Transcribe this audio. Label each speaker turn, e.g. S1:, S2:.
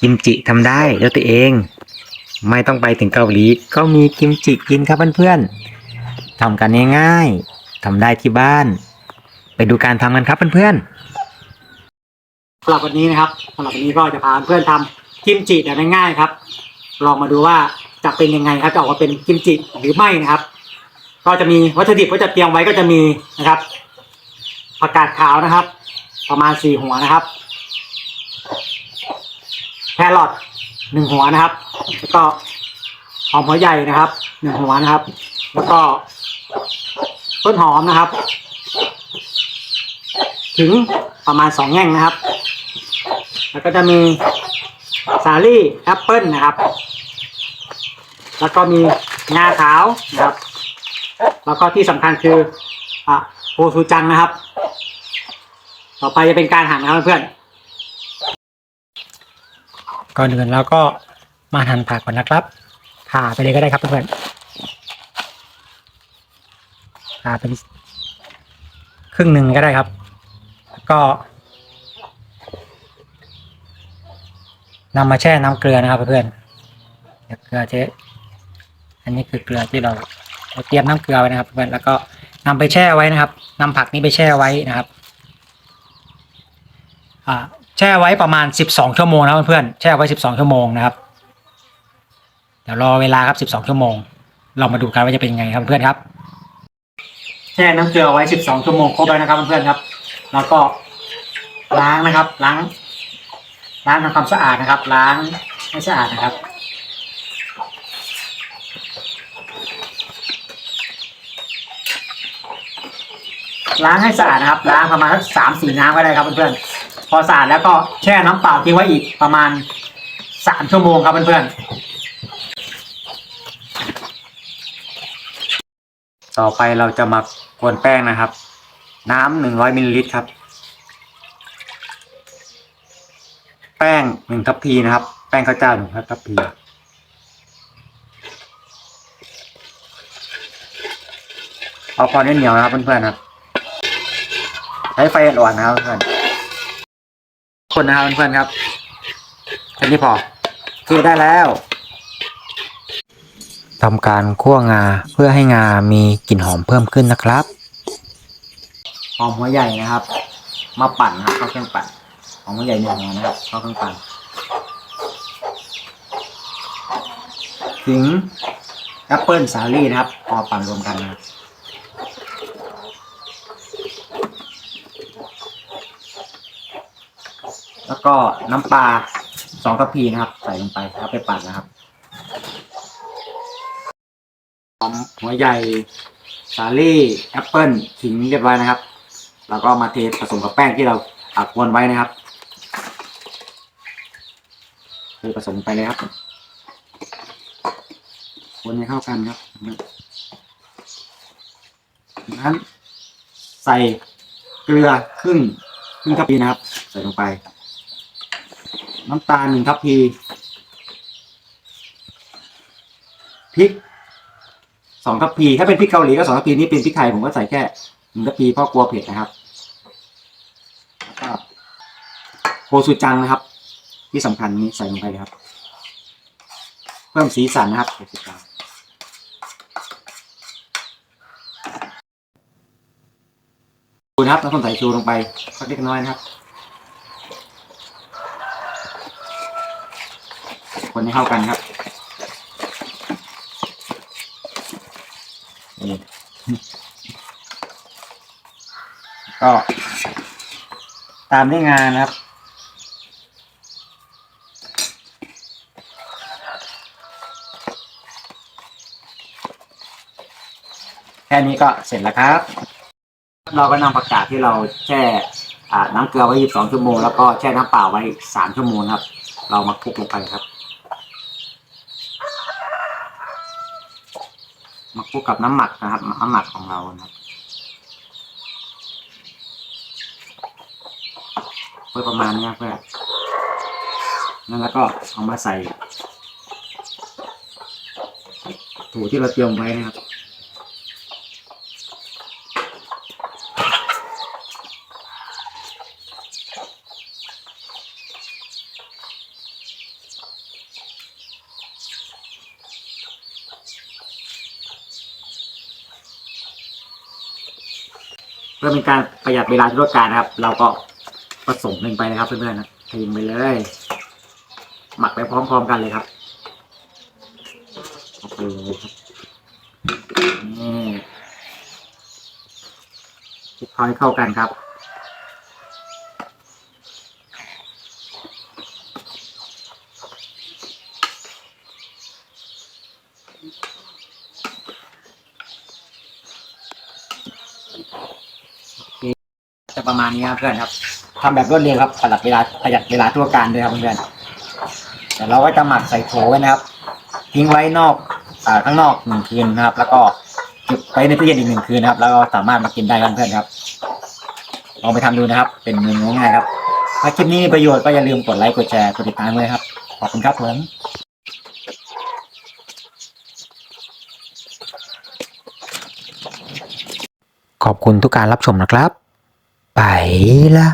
S1: กิมจิทำได้ด้วยตัวเอง ไม่ต้องไปถึงเกาหลีก็มีกิมจิกินครับเพื่อนๆทำกันง่ายๆทำได้ที่บ้าน ไปดูการทำกันครับเพื่อนๆ
S2: สำหรับวันนี้นะครับสำหรับวันนี้ก็จะพาเพื่อนทำกิมจิแบบง่ายๆครับ ลองมาดูว่าจะเป็นยังไงครับจะออกมาเป็นกิมจิหรือไม่นะครับ ก็จะมีวัตถุดิบก็จะเตรียมไว้ก็จะมีนะครับผักกาดขาวนะครับ ประมาณสี่หัวนะครับ ครอทหนึ่งหัวนะครับ แล้วก็หอมหัวใหญ่นะครับหนึ่งหัวนะครับ แล้วก็ต้นหอมนะครับ ถึงประมาณสองแง่งนะครับ แล้วก็จะมีสาลี่แอปเปิลนะครับ แล้วก็มีงาขาวนะครับ แล้วก็ที่สำคัญคืออะโพซูจังนะครับ ต่อไปจะเป็นการหั่นนะครับเพื่อน ก่อนอื่นเราก็มาหั่นผักก่อนนะครับผ่าไปเลยก็ได้ครับเพื่อนผ่าเป็นครึ่งหนึ่งก็ได้ครับ แล้วก็นำมาแช่น้ำเกลือนะครับเพื่อนเดี๋ยวเกลือเจ๊อันนี้คือเกลือที่เราเราเตรียมน้ำเกลือไว้นะครับเพื่อนแล้วก็นำไปแช่ไว้นะครับนำผักนี้ไปแช่ไว้นะครับ อ่า แช่ไว้ประมาณ 12 ชั่วโมงนะเพื่อนๆแช่ไว้ 12 ชั่วโมงนะครับ เดี๋ยวรอเวลาครับ 12 ชั่วโมง เรามาดูกันว่าจะเป็นยังไงครับเพื่อนครับ แช่น้ำเกลือไว้ 12 ชั่วโมงครบแล้วนะครับเพื่อนครับ แล้วก็ล้างนะครับ ล้าง ล้างทำความสะอาดนะครับ ล้างให้สะอาดนะครับ ล้างให้สะอาดนะครับ ล้างประมาณสักสามสี่น้ำก็ได้ครับเพื่อนๆพอสะอาดแล้วก็แช่น้ำเปล่าทิ้งไว้อีกประมาณสามชั่วโมงครับเพื่อนๆ
S1: ต่อไปเราจะมากวนแป้งนะครับ น้ำหนึ่งร้อยมิลลิลิตรครับ แป้งหนึ่งทัพพีนะครับ แป้งข้าวเจ้าหนึ่งทัพพีเอาพอเหนียวนะครับเพื่อนๆครับ ใช้ไฟอ่อนๆนะครับเพื่อนๆคนนะครับเพื่อนๆครับแค่นี้พอคือได้แล้วทำการคั่วงาเพื่อให้งามีกลิ่นหอมเพิ่มขึ้นนะครับ
S2: หอมหัวใหญ่นะครับ มาปั่นนะครับเข้าเครื่องปั่นหอมหัวใหญ่หนึ่งหัวนะครับเข้าเครื่องปั่นถึงแอปเปิลสาลี่นะครับพอปั่นรวมกันนะครับ แล้วก็น้ำปลาสองทัพพีนะครับ ใส่ลงไปแล้วไปปั่นนะครับหอมหัวใหญ่สาลี่แอปเปิ้ลขิงเรียบร้อยนะครับ แล้วก็มาเทผสมกับแป้งที่เราอักวนไว้นะครับเทผสมไปเลยครับคนให้เข้ากันครับจากนั้นใส่เกลือครึ่งครึ่งทัพพีนะครับ ใส่ลงไป น้ำตาลหนึ่งทัพพีพริกสองทัพพีถ้าเป็นพริกเกาหลีก็สองทัพพีนี่เป็นพริกไทยผมก็ใส่แค่หนึ่งทัพพีเพราะกลัวเผ็ดนะครับโคซูจังนะครับ ที่สำคัญนี้ใส่ลงไปเลยครับ เพิ่มสีสันนะครับโคซูจังดูนะครับแล้วคนใส่ชูลงไปสักเล็กน้อยนะครับ คนให้เข้ากันครับนี่ก็ตามด้วยงานนะครับ แค่นี้ก็เสร็จแล้วครับ เราก็นำผักกาดที่เราแช่น้ำเกลือไว้ 22 ชั่วโมง แล้วก็แช่น้ำเปล่าไว้ 3 ชั่วโมงครับ เรามาคลุกลงไปครับ มาคู่กับน้ำหมักนะครับน้ำหมักของเรานะครับเพื่อประมาณนี้เพื่อนั่นแล้วก็เอามาใส่ถูที่เราเตรียมไว้นะครับ
S1: เพื่อเป็นการประหยัดเวลาธุรการนะครับ เราก็ผสมลงไปนะครับเพื่อนๆนะทิ้งไปเลย หมักไปพร้อมๆกันเลยครับโอเคนี่คลุกเคล้าให้เข้ากันครับ จะประมาณนี้ครับเพื่อนครับทำแบบรวดเร็วครับประหยัดเวลาประหยัดเวลาทั่วการด้วยครับเพื่อนๆเดี๋ยวเราก็จะหมักใส่โถไว้นะครับทิ้งไว้นอกอ่าข้างนอกหนึ่งคืนนะครับ แล้วก็เก็บไว้ในตู้เย็นอีกหนึ่งคืนนะครับ แล้วก็สามารถมากินได้ครับเพื่อนๆครับลองไปทำดูนะครับ เป็นเมนูง่ายๆครับ ถ้าคลิปนี้มีประโยชน์ก็อย่าลืมกดไลค์กดแชร์กดติดตามเลยครับขอบคุณครับผมขอบคุณทุกการรับชมนะครับ ไปละ